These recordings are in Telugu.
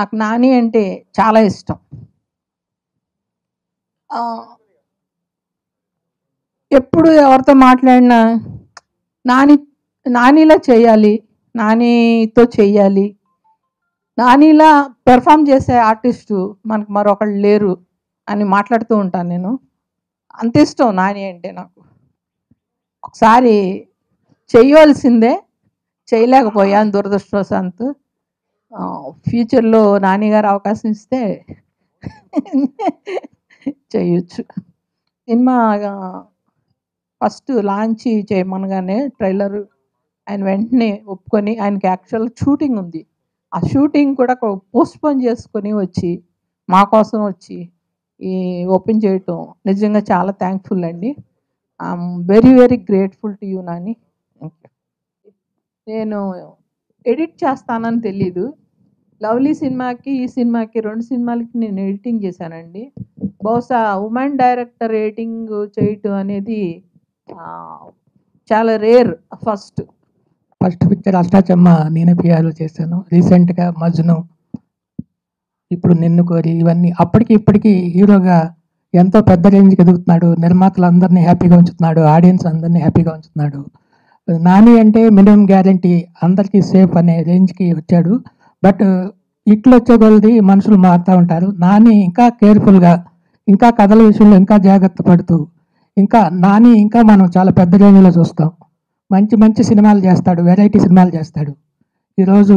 నాకు నాని అంటే చాలా ఇష్టం. ఎప్పుడు ఎవరితో మాట్లాడినా నాని నానిలా చేయాలి నానితో చెయ్యాలి నానిలా పెర్ఫామ్ చేసే ఆర్టిస్టు మనకు మరొకళ్ళు లేరు అని మాట్లాడుతూ ఉంటాను నేను. అంత ఇష్టం నాని అంటే నాకు. ఒకసారి చెయ్యవలసిందే చేయలేకపోయాను దురదృష్టవశాంత్ ఫ్యూచర్లో నాని గారు అవకాశం ఇస్తే చేయొచ్చు. సినిమా ఫస్ట్ లాంచ్ చేయమనగానే ట్రైలర్ ఆయన వెంటనే ఒప్పుకొని ఆయనకి యాక్చువల్ షూటింగ్ ఉంది. ఆ షూటింగ్ కూడా పోస్ట్పోన్ చేసుకొని వచ్చి మా కోసం వచ్చి ఈ ఓపెన్ చేయటం నిజంగా చాలా థ్యాంక్ఫుల్ అండి. I'm very very grateful to you Nani. నేను ఎడిట్ చేస్తానని తెలీదు. లవ్లీ సినిమాకి ఈ సినిమాకి రెండు సినిమాలకి నేను ఎడిటింగ్ చేశానండి. బహుశా ఉమెన్ డైరెక్టర్ ఎడిటింగ్ చేయటం అనేది చాలా rare first. First picture Ashtachamma నేనే పిఆర్లో చేశాను. రీసెంట్గా మజ్ను ఇప్పుడు నిన్ను కోరి ఇవన్నీ అప్పటికి ఇప్పటికీ హీరోగా ఎంతో పెద్ద రేంజ్కి ఎదుగుతున్నాడు. నిర్మాతలు అందరినీ హ్యాపీగా ఉంచుతున్నాడు. ఆడియన్స్ అందరినీ హ్యాపీగా ఉంచుతున్నాడు. నాని అంటే మినిమం గ్యారంటీ అందరికీ సేఫ్ అనే రేంజ్కి వచ్చాడు. బట్ ఇట్లు వచ్చే కొలది మనుషులు మారుతూ ఉంటారు. నాని ఇంకా కేర్ఫుల్గా ఇంకా కథల విషయంలో ఇంకా జాగ్రత్త పడుతూ ఇంకా నాని ఇంకా మనం చాలా పెద్ద రేంజ్లో చూస్తాం. మంచి మంచి సినిమాలు చేస్తాడు వెరైటీ సినిమాలు చేస్తాడు. ఈరోజు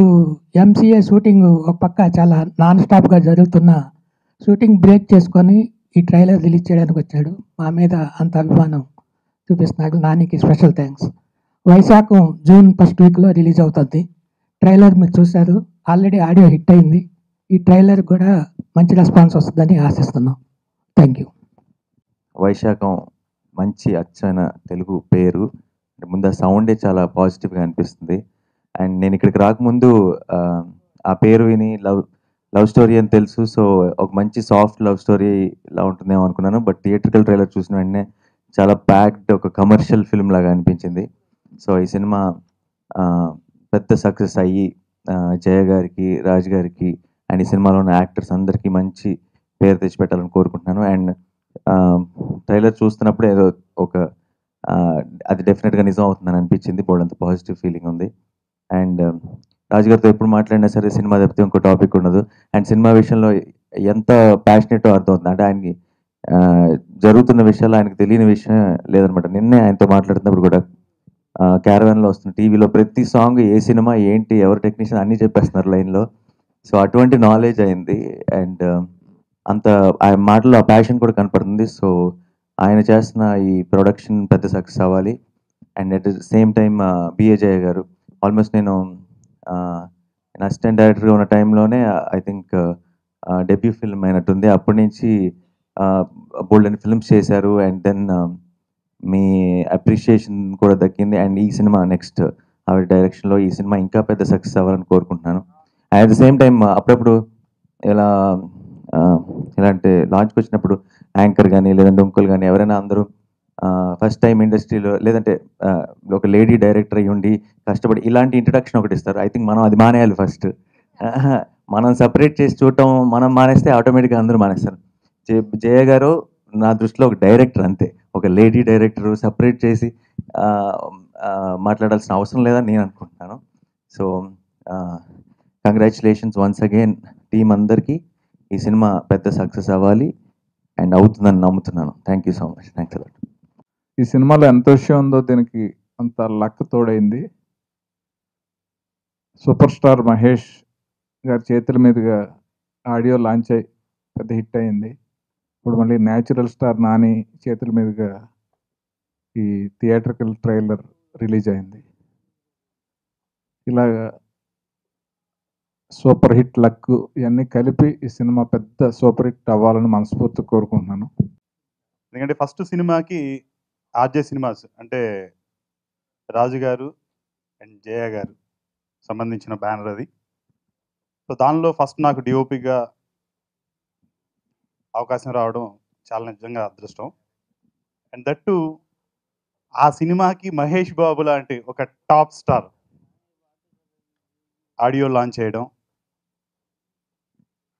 ఎంసీఏ షూటింగ్ ఒక పక్క చాలా నాన్ స్టాప్గా జరుగుతున్న షూటింగ్ బ్రేక్ చేసుకొని ఈ ట్రైలర్ రిలీజ్ చేయడానికి వచ్చాడు. మా మీద అంత అభిమానం చూపిస్తున్నాడు నానికి special thanks Vaisakham June first వీక్లో రిలీజ్ అవుతుంది. ట్రైలర్ మీరు చూశారు. ఆల్రెడీ ఆడియో హిట్ అయింది. ఈ ట్రైలర్ కూడా మంచి రెస్పాన్స్ వస్తుందని ఆశిస్తున్నాం. Thank you. వైశాఖం మంచి అచ్చైన తెలుగు పేరు. ముందు ఆ సౌండే చాలా పాజిటివ్గా అనిపిస్తుంది. అండ్ నేను ఇక్కడికి రాకముందు ఆ, పేరు విని లవ్ లవ్ స్టోరీ అని తెలుసు. సో ఒక మంచి సాఫ్ట్ లవ్ స్టోరీ ఇలా ఉంటుందేమో అనుకున్నాను. బట్ థియేట్రికల్ ట్రైలర్ చూసిన వెంటనే చాలా ప్యాక్డ్ ఒక కమర్షియల్ ఫిల్మ్ లాగా అనిపించింది. సో ఈ సినిమా పెద్ద సక్సెస్ అయ్యి జయ గారికి రాజ్ గారికి అండ్ ఈ సినిమాలో ఉన్న యాక్టర్స్ అందరికీ మంచి పేరు తెచ్చిపెట్టాలని కోరుకుంటున్నాను. అండ్ ట్రైలర్ చూస్తున్నప్పుడు ఏదో ఒక అది డెఫినెట్గా నిజం అవుతుందని అనిపించింది. బోర్డంత పాజిటివ్ ఫీలింగ్ ఉంది. అండ్ రాజు గారితో ఎప్పుడు మాట్లాడినా సరే సినిమా తప్పితే ఇంకో టాపిక్ ఉండదు. అండ్ సినిమా విషయంలో ఎంత ప్యాషనెట్ అర్థమవుతుంది. అంటే ఆయనకి జరుగుతున్న విషయాలు ఆయనకు తెలియని విషయం లేదనమాట. నిన్నే ఆయనతో మాట్లాడుతున్నప్పుడు కూడా క్యారవెన్లో వస్తుంది. టీవీలో ప్రతి సాంగ్ ఏ సినిమా ఏంటి ఎవరు టెక్నీషియన్ అన్నీ చెప్పేస్తున్నారు లైన్లో. సో అటువంటి నాలెడ్జ్ అయింది. అండ్ అంత ఆయన మాటలో ఆ ప్యాషన్ కూడా కనపడుతుంది. సో ఆయన చేస్తున్న ఈ ప్రొడక్షన్ పెద్ద సక్సెస్ అవ్వాలి. And at the same time B A గారు. ఆల్మోస్ట్ నేను అసిస్టెంట్ డైరెక్టర్గా ఉన్న టైంలోనే ఐ థింక్ డెబ్యూ ఫిల్మ్ అయినట్టుంది. అప్పటి నుంచి బోల్డ్ అని ఫిల్మ్స్ చేశారు. అండ్ దెన్ మీ అప్రిషియేషన్ కూడా దక్కింది. అండ్ ఈ సినిమా నెక్స్ట్ ఆవిడ డైరెక్షన్లో ఈ సినిమా ఇంకా పెద్ద సక్సెస్ అవ్వాలని కోరుకుంటున్నాను. అట్ ద సేమ్ టైం అప్పుడప్పుడు ఇలా ఎలా ఇలాంటి లాంచ్కి వచ్చినప్పుడు యాంకర్ కానీ లేదంటే ఇంకోలు కానీ ఎవరైనా అందరూ ఫస్ట్ టైం ఇండస్ట్రీలో లేదంటే ఒక లేడీ డైరెక్టర్ అయ్యి ఉండి కష్టపడి ఇలాంటి ఇంట్రడక్షన్ ఒకటి ఇస్తారు. ఐ థింక్ మనం అది మానేయాలి ఫస్ట్ మనం సపరేట్ చేసి చూడటం మనం మానేస్తే ఆటోమేటిక్గా అందరూ మానేస్తారు. జయ గారు నా దృష్టిలో ఒక డైరెక్టర్ అంతే. ఒక లేడీ డైరెక్టర్ సపరేట్ చేసి మాట్లాడాల్సిన అవసరం లేదని నేను అనుకుంటున్నాను. So congratulations once again team అందరికీ. ఈ సినిమా పెద్ద సక్సెస్ అవ్వాలి అండ్ అవుతుందని నమ్ముతున్నాను. Thank you so much thanks a lot ఈ సినిమాలో ఎంత విషయం ఉందో దీనికి అంత లక్ తోడైంది. సూపర్ స్టార్ మహేష్ గారి చేతుల మీదుగా ఆడియో లాంచ్ అయ్యి పెద్ద హిట్ అయింది. ఇప్పుడు మళ్ళీ న్యాచురల్ స్టార్ నాని చేతుల మీదుగా ఈ థియేట్రికల్ ట్రైలర్ రిలీజ్ అయింది. ఇలాగా సూపర్ హిట్ లక్ ఇవన్నీ కలిపి ఈ సినిమా పెద్ద సూపర్ హిట్ అవ్వాలని మనస్ఫూర్తిగా కోరుకుంటున్నాను. ఎందుకంటే ఫస్ట్ సినిమాకి ఆర్జే సినిమాస్ అంటే రాజు గారు అండ్ జయ గారు సంబంధించిన బ్యానర్ అది. సో దానిలో ఫస్ట్ నాకు డిఓపిగా అవకాశం రావడం చాలా నిజంగా అదృష్టం. అండ్ దట్టు ఆ సినిమాకి మహేష్ బాబు లాంటి ఒక టాప్ స్టార్ ఆడియో లాంచ్ చేయడం.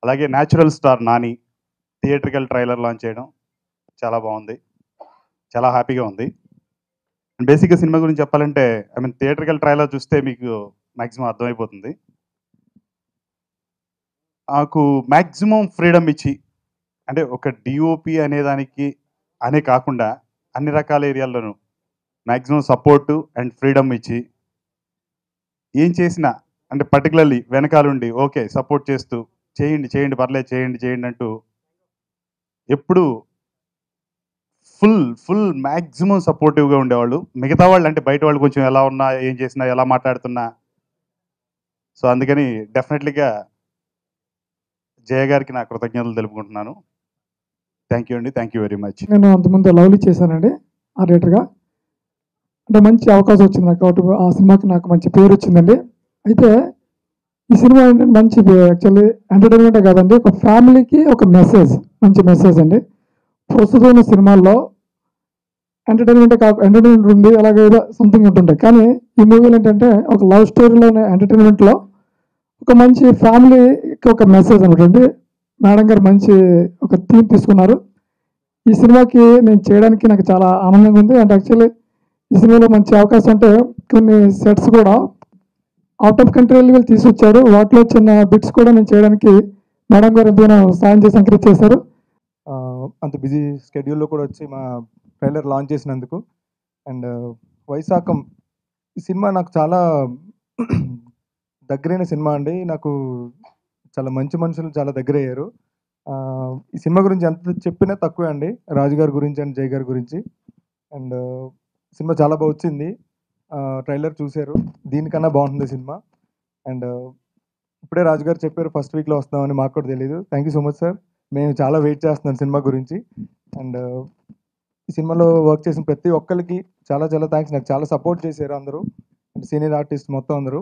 అలాగే natural star Nani theatrical trailer launch చేయడం చాలా బాగుంది. చాలా హ్యాపీగా ఉంది. అండ్ బేసిక్గా సినిమా గురించి చెప్పాలంటే ఐ మీన్ థియేట్రికల్ ట్రైలర్ చూస్తే మీకు మ్యాక్సిమం అర్థమైపోతుంది. నాకు మ్యాక్సిమం ఫ్రీడమ్ ఇచ్చి అంటే ఒక డిఓపి అనే దానికి అనే కాకుండా అన్ని రకాల ఏరియాల్లోనూ మ్యాక్సిమం సపోర్టు అండ్ ఫ్రీడమ్ ఇచ్చి ఏం చేసినా అంటే పర్టికులర్లీ వెనకాలండి ఓకే సపోర్ట్ చేస్తూ చేయండి చేయండి పర్లేదు చేయండి చేయండి అంటూ ఎప్పుడు ఫుల్ ఫుల్ మ్యాక్సిమం సపోర్టివ్గా ఉండేవాళ్ళు. మిగతా వాళ్ళు అంటే బయట వాళ్ళు కొంచెం ఎలా ఉన్నా ఏం చేసినా ఎలా మాట్లాడుతున్నా. సో అందుకని డెఫినెట్లీగా జయ గారికి నా కృతజ్ఞతలు తెలుపుకుంటున్నాను. థ్యాంక్ యూ అండి. థ్యాంక్ యూ వెరీ మచ్ నేను అంతకుముందు లవ్లీ చేశానండి ఆర్డేటర్గా అంటే మంచి అవకాశం వచ్చింది నాకు కాబట్టి ఆ సినిమాకి నాకు మంచి పేరు వచ్చిందండి. అయితే ఈ సినిమా ఏంటంటే మంచి యాక్చువల్లీ ఎంటర్టైన్మెంటే కాదండి ఒక ఫ్యామిలీకి ఒక మెసేజ్ మంచి మెసేజ్ అండి. ప్రస్తుతం ఉన్న సినిమాల్లో ఎంటర్టైన్మెంటే కాక ఎంటర్టైన్మెంట్ ఉంది అలాగే ఏదో సంథింగ్ ఉంటుంటాయి కానీ ఈ మూవీలు ఏంటంటే ఒక లవ్ స్టోరీలోనే ఎంటర్టైన్మెంట్లో ఒక మంచి ఫ్యామిలీకి ఒక మెసేజ్ అనమాట మేడం గారు మంచి ఒక థీమ్ తీసుకున్నారు. ఈ సినిమాకి నేను చేయడానికి నాకు చాలా ఆనందంగా ఉంది. అండ్ యాక్చువల్లీ ఈ సినిమాలో మంచి అవకాశం అంటే కొన్ని సెట్స్ కూడా అవుట్ ఆఫ్ కంట్రీ వెళ్ళి వీళ్ళు తీసుకొచ్చారు. వాటిలో చిన్న బిట్స్ కూడా నేను చేయడానికి మేడం గారు ఎంతైనా సాయం చేసి ఎంకరేజ్ చేశారు. అంత బిజీ స్కెడ్యూల్లో కూడా వచ్చి మా ట్రైలర్ లాంచ్ చేసినందుకు. అండ్ వైశాఖం ఈ సినిమా నాకు చాలా దగ్గరైన సినిమా అండి. నాకు చాలా మంచి మనుషులు చాలా దగ్గర అయ్యారు ఈ సినిమా గురించి ఎంత చెప్పినా తక్కువే అండి. రాజు గారి గురించి అండ్ జై గారి గురించి. అండ్ సినిమా చాలా బాగా వచ్చింది. ట్రైలర్ చూశారు. దీనికన్నా బాగుంటుంది సినిమా. అండ్ ఇప్పుడే రాజు గారు చెప్పారు ఫస్ట్ వీక్లో వస్తామని మాకు కూడా తెలియదు thank you so much sir. మేము చాలా వెయిట్ చేస్తున్నాం సినిమా గురించి. అండ్ ఈ సినిమాలో వర్క్ చేసిన ప్రతి ఒక్కరికి చాలా చాలా థ్యాంక్స్ నాకు చాలా సపోర్ట్ చేశారు అందరూ. అండ్ సీనియర్ ఆర్టిస్ట్ మొత్తం అందరూ.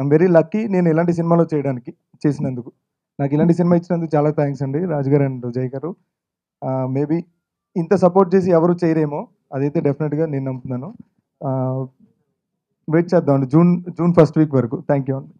ఐమ్ వెరీ లక్కీ నేను ఇలాంటి సినిమాలో చేయడానికి చేసినందుకు. నాకు ఇలాంటి సినిమా ఇచ్చినందుకు చాలా థ్యాంక్స్ అండి రాజు గారు అండ్ జయ్ గారు. మేబీ ఇంత సపోర్ట్ చేసి ఎవరు చేయరేమో అదైతే డెఫినెట్గా నేను నమ్ముతున్నాను. వెయిట్ చేద్దాం జూన్ జూన్ ఫస్ట్ వీక్ వరకు. థ్యాంక్ యూ అండి.